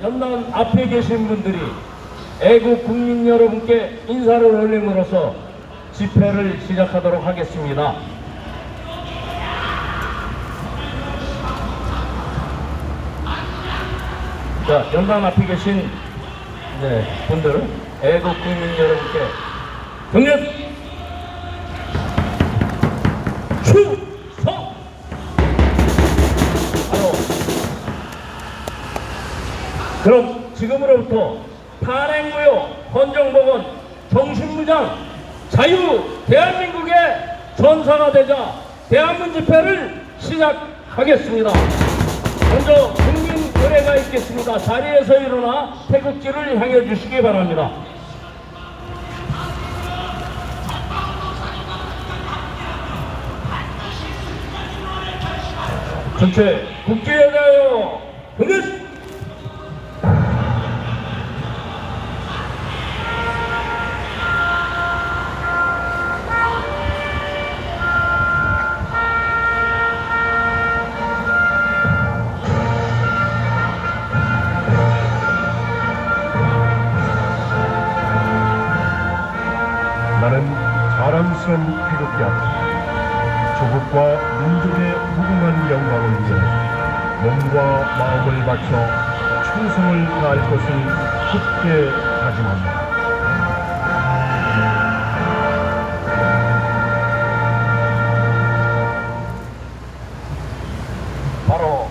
연단 앞에 계신 분들이 애국 국민 여러분께 인사를 올림으로써 집회를 시작하도록 하겠습니다. 자, 연단 앞에 계신 네, 분들, 애국 국민 여러분께 경례 충 그럼 지금으로부터 탄핵무효, 헌정법원, 정신무장, 자유, 대한민국의 전사가 되자 대한민 집회를 시작하겠습니다. 먼저 국민 의례가 있겠습니다. 자리에서 일어나 태극기를 향해 주시기 바랍니다. 전체 국기에 대하여 경례! 나는 자랑스러운 태극기 앞에 조국과 민족의 무궁한 영광을 위해 몸과 마음을 바쳐 충성을 다할 것을 굳게 다짐합니다. 바로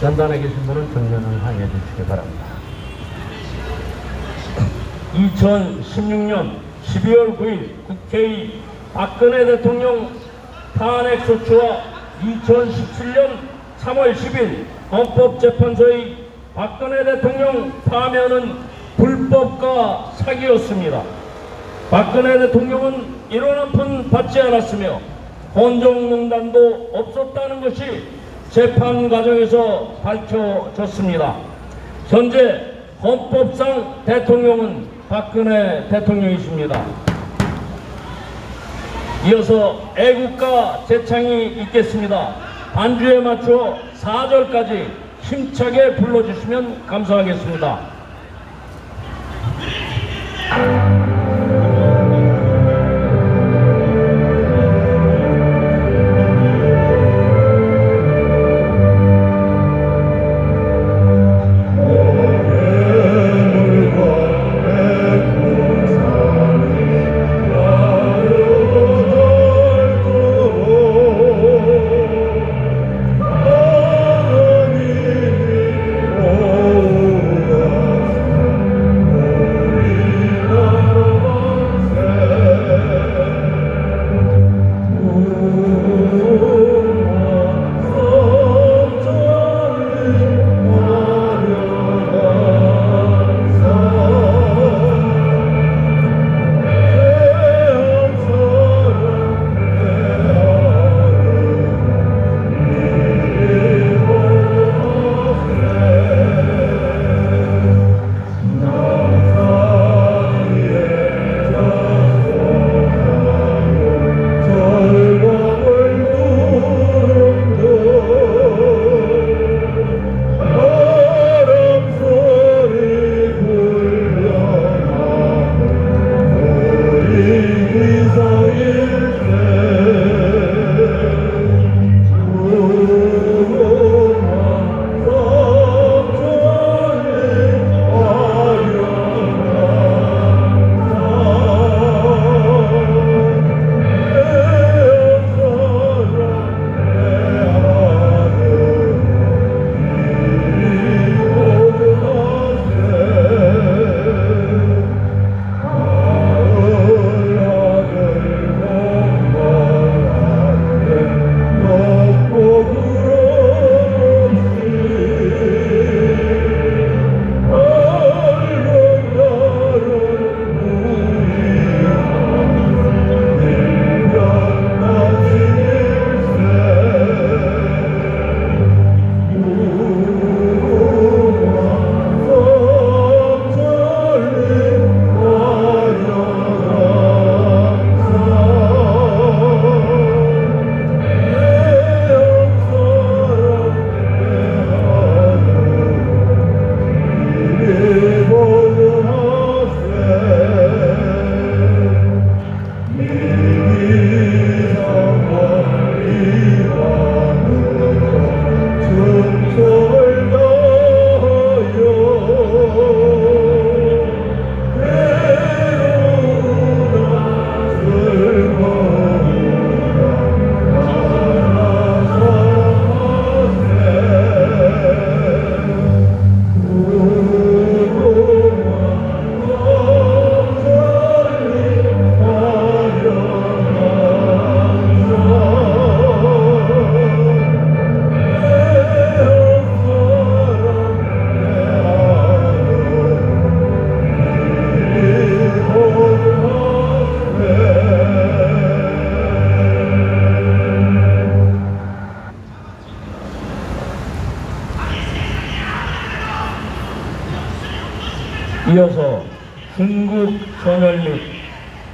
연단에 계신 분은 정면을 향해 주시기 바랍니다. 2016년 12월 9일 국회의 박근혜 대통령 탄핵 소추와 2017년 3월 10일 헌법재판소의 박근혜 대통령 파면은 불법과 사기였습니다. 박근혜 대통령은 이런 한푼 받지 않았으며 헌정농단도 없었다는 것이 재판 과정에서 밝혀졌습니다. 현재 헌법상 대통령은 박근혜 대통령이십니다. 이어서 애국가 재창이 있겠습니다. 반주에 맞추어 4절까지 힘차게 불러주시면 감사하겠습니다.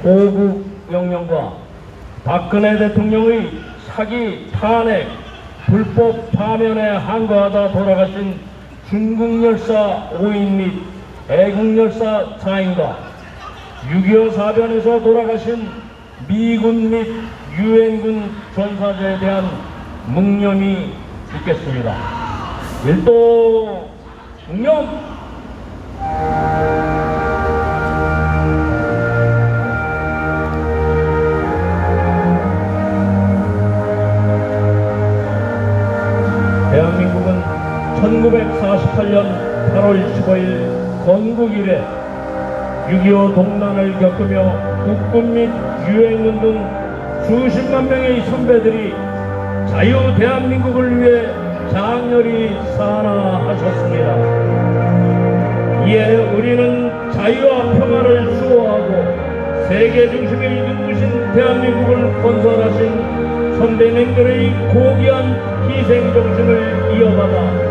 보국 명령과 박근혜 대통령의 사기 탄핵 불법 파면에 항거하다 돌아가신 중국 열사 5인 및 애국 열사 4인과 6.25 사변에서 돌아가신 미군 및 유엔군 전사자에 대한 묵념이 있겠습니다. 일도 묵념! 1948년 8월 15일 건국 이래 6.25 동란을 겪으며 국군 및등 수십만 명의 선배들이 자유 대한민국을 위해 장렬히 산화하셨습니다. 이에 우리는 자유와 평화를 수호하고 세계 중심의 눈부신 대한민국을 건설하신 선배님들의 고귀한 희생 정신을 이어받아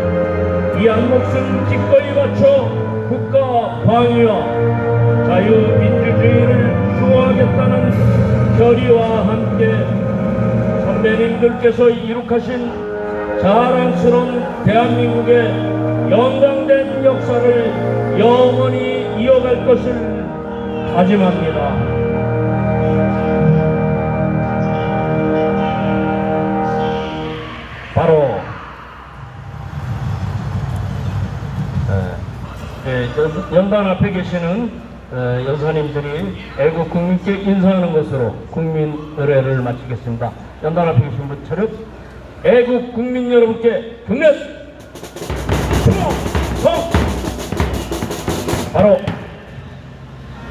이한 목숨 기꺼이 바쳐 국가 방위와 자유민주주의를 수호하겠다는 결의와 함께 선배님들께서 이룩하신 자랑스러운 대한민국의 영광된 역사를 영원히 이어갈 것을 다짐합니다. 바로 에, 예, 연- 연단 앞에 계시는 에, 여사님들이 애국 국민께 인사하는 것으로 국민 의례를 마치겠습니다. 연단 앞에 계신 분 차렷 애국 국민 여러분께 경례 충성 바로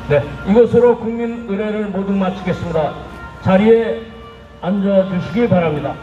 네 이것으로 국민 의례를 모두 마치겠습니다. 자리에 앉아 주시기 바랍니다.